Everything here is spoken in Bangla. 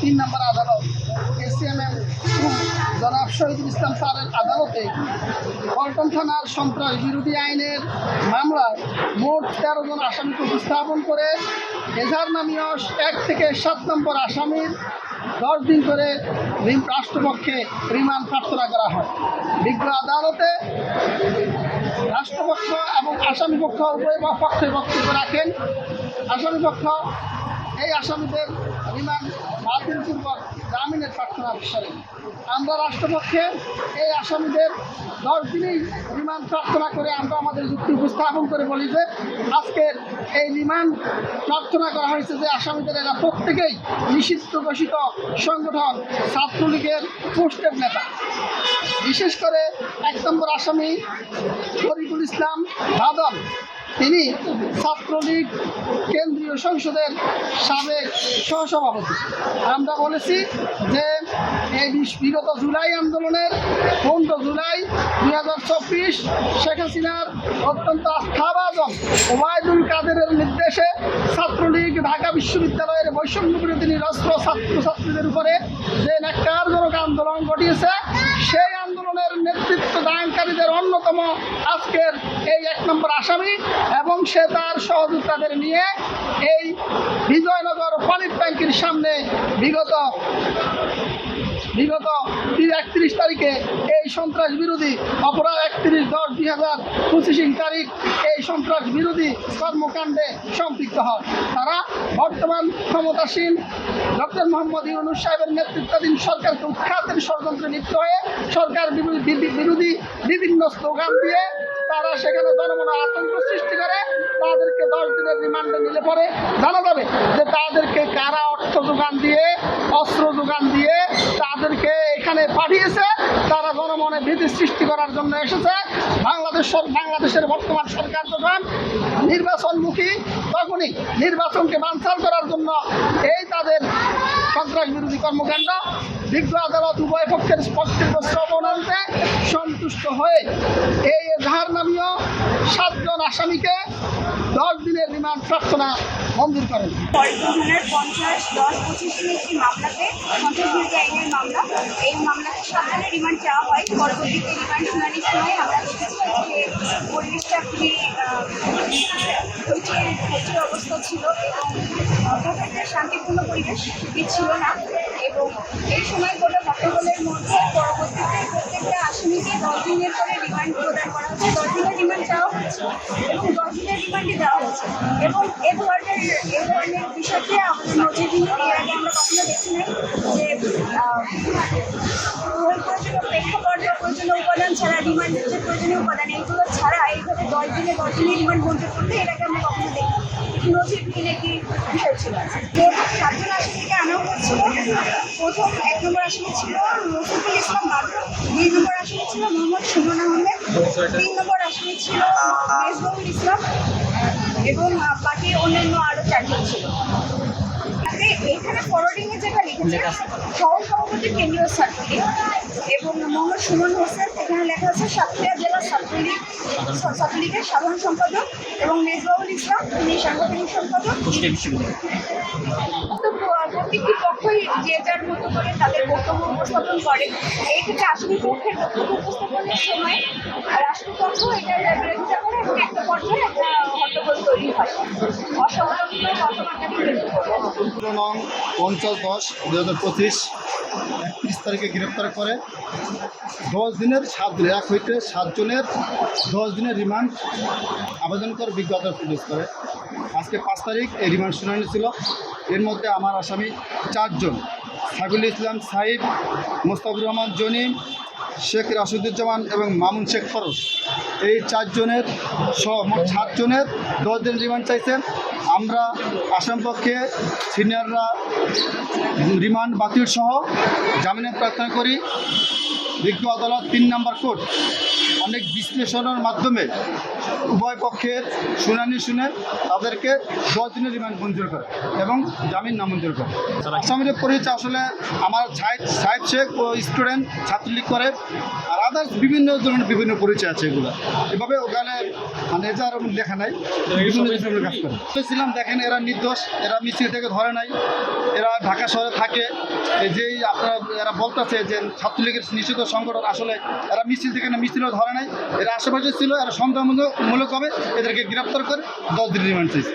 তিন নম্বর আদালত। এসিএমএম জনাব শহীদুল ইসলাম স্যারের আদালতে পল্টন থানার সন্ত্রাস বিরোধী আইনের মামলায় মোট তেরো জন আসামিকে উপস্থাপন করে এজাহার নামীয় এক থেকে সাত নম্বর আসামির দশ দিন করে রাষ্ট্রপক্ষে রিমান্ড প্রার্থনা করা হয়। বিজ্ঞ আদালতে রাষ্ট্রপক্ষ এবং আসামি পক্ষ উভয় পক্ষে বক্তব্য রাখেন। আসামি পক্ষ এই আসামিদের রিমান্ড বাতিলপূর্বক জামিনের প্রার্থনা করেন আমরা রাষ্ট্রপক্ষে এই আসামিদের দশ দিনই রিমান্ড প্রার্থনা করে আমরা আমাদের যুক্তি উপস্থাপন করে বলি যে, আজকের এই রিমান্ড প্রার্থনা করা হয়েছে যে আসামিদের এরা প্রত্যেকেই নিষিদ্ধ ঘোষিত সংগঠন ছাত্রলীগের পোস্টের নেতা। বিশেষ করে এক নম্বর আসামি ফরিদুল ইসলাম বাদল। তিনি ছাত্রলীগ কেন্দ্রীয় সংসদের সাবেক সহসভাপতি। আমরা বলেছি যে এই বিগত জুলাই আন্দোলনের পনেরো জুলাই দুই হাজার চব্বিশ শেখ হাসিনার অত্যন্ত আস্থাভাজন ওবায়দুল কাদেরের নির্দেশে ছাত্রলীগ ঢাকা বিশ্ববিদ্যালয়ের বৈষম্য বিরোধী নিরস্ত্র ছাত্রছাত্রীদের উপরে যে ন্যাক্কারজনক আন্দোলন ঘটিয়েছে সেই আন্দোলনের নেতৃত্ব দানকারীদের অন্যতম আজকের এই এক নম্বর আসামি এবং সে তার সহযোদ্ধাদের নিয়ে এই বিজয়নগর পানির ট্যাঙ্কির সামনে বিগত বিগত একত্রিশ তারিখে এই সন্ত্রাস বিরোধী অপরাধ একত্রিশ দশ দুই হাজার পঁচিশ তারিখ এই সন্ত্রাস বিরোধী কর্মকাণ্ডে সম্পৃক্ত হয় তারা বর্তমান ক্ষমতাসীন ডক্টর মোহাম্মদ ইউনুস সাহেবের নেতৃত্বাধীন সরকারকে উৎখাতের ষড়যন্ত্রে লিপ্ত হয়ে সরকার বিরোধী বিভিন্ন স্লোগান দিয়ে তারা সেখানে জনমনে আতঙ্ক সৃষ্টি করে, তাদেরকে দশ দিনের রিমান্ডে নিলে পরে জানা যাবে যে তাদেরকে কারা অর্থ যোগান দিয়ে, অস্ত্র যোগান দিয়ে তাদেরকে এখানে পাঠিয়েছে। তারা জনমনে ভীতি সৃষ্টি করার জন্য এসেছে। বাংলাদেশ বাংলাদেশের বর্তমান সরকার যখন নির্বাচনমুখী, তখনই নির্বাচনকে বানচাল করার জন্য এই তাদের সন্ত্রাস বিরোধী কর্মকাণ্ড বিজ্ঞ আদালত উভয় পক্ষের স্পষ্ট পক্ষের শ্রবণান্তে সন্তুষ্ট হয়ে এই এজাহার নামীয় সাতজন আসামিকে দশ দিনের রিমান্ড প্রার্থনা মঞ্জুর করেন। পঞ্চাশ একটি মামলাতে পঞ্চাশ মামলা, এই চাওয়া হয়। সময় পরিবেশটা খুবই অবস্থা ছিল শান্তিপূর্ণ পরিবেশ ছিল না। এবং এই সময় গোটা হট্টগোলের মধ্যে এবং এ ধরনের এ ধরনের বিষয়টি আমাদের নজিরবিহীন এর আগে আমরা কখনো দেখি নাই যে প্রয়োজনীয় প্রেক্ষাপট প্রয়োজনীয় উপাদান ছাড়া রিমান্ডের প্রয়োজনীয় উপাদান, এইগুলো ছাড়া এইভাবে দশ দিনে দশ দিনের রিমান্ড মঞ্জুর করতে এর আগে আমরা কখনো দেখি একটি বিষয় ছিল। হচ্ছিল প্রথম এক নম্বর আসামি ছিল রফিকুল ইসলাম বাদর দুই নম্বর আসামি ছিল মোহাম্মদ সুমন আহমেদ তিন নম্বর আসামি ছিল মেজবাহুল ইসলাম এবং বাকি অন্যান্য আরও চারজন ছিল। এখানে ফরওয়ার্ডিং এ যেটা লিখেছে সহ সভাপতি কেন্দ্রীয় ছাত্রলীগ এবং মোহাম্মদ সুমন হোসেন এখানে লেখা আছে সাতক্ষীরা জেলা ছাত্রলীগ ছাত্রলীগের সাধারণ সম্পাদক এবং মেজবাউল ইসলাম তিনি সাংগঠনিক সম্পাদক। প্রত্যেকটি পক্ষই যে যার মতো করে তাদের বক্তব্য উপস্থাপন করে। এই ক্ষেত্রে আসামি পক্ষের বক্তব্য উপস্থাপনের সময় রাষ্ট্রপক্ষ এটার বিরোধিতা করে এবং একটা পর্যায়ে একটা হট্টগোল তৈরি হয়। অসংলগ্ন ঘটনাটাকে কেন্দ্র নং পঞ্চাশ দশ দু হাজার পঁচিশ একত্রিশ তারিখে গ্রেপ্তার করে। দশ দিনের সাত দিন, এক হইতে সাতজনের দশ দিনের রিমান্ড আবেদন করে বিজ্ঞতা পুলিশ করে। আজকে পাঁচ তারিখ, এই রিমান্ড শুনানি ছিল। এর মধ্যে আমার আসামি চারজন। সাইফুল ইসলাম সাহিব মোস্তাফুর রহমান জনিম শেখ রাশিদুজ্জামান এবং মামুন শেখ ফরজ। এই চারজনের সহ মোট সাতজনের দশ দিন রিমান্ড চাইছেন। আমরা আসাম পক্ষে সিনিয়ররা রিমান্ড বাতিল সহ জামিনের প্রার্থনা করি। বিজ্ঞ আদালত তিন নম্বর কোর্ট অনেক বিশ্লেষণের মাধ্যমে উভয় পক্ষের শুনানি শুনে তাদেরকে দশ দিনের রিমান্ড মঞ্জুর করে এবং জামিন নামঞ্জুর করে। আসামিদের পরিচয় আসলে আমার সাহেব সাহেব শেখ ও স্টুডেন্ট, ছাত্রলীগ করে আর আদার্স বিভিন্ন ধরনের বিভিন্ন পরিচয় আছে এগুলো। এভাবে ওখানে মানে আর লেখা নাই, বিভিন্ন কাজ করে। ছিলাম দেখেন, এরা নির্দোষ, এরা মিছিল থেকে ধরে নাই, এরা ঢাকা শহরে থাকে। যেই আপনারা এরা বলতেছে যে ছাত্রলীগের নিষিদ্ধ সংগঠন আসলে এরা মিছিল থেকে না মিছিলও ধরে নাই। এরা আশেপাশে ছিল, এরা সন্দেহমূলক হবে, এদেরকে গ্রেপ্তার করে দশ দিন রিমান্ড চেয়েছে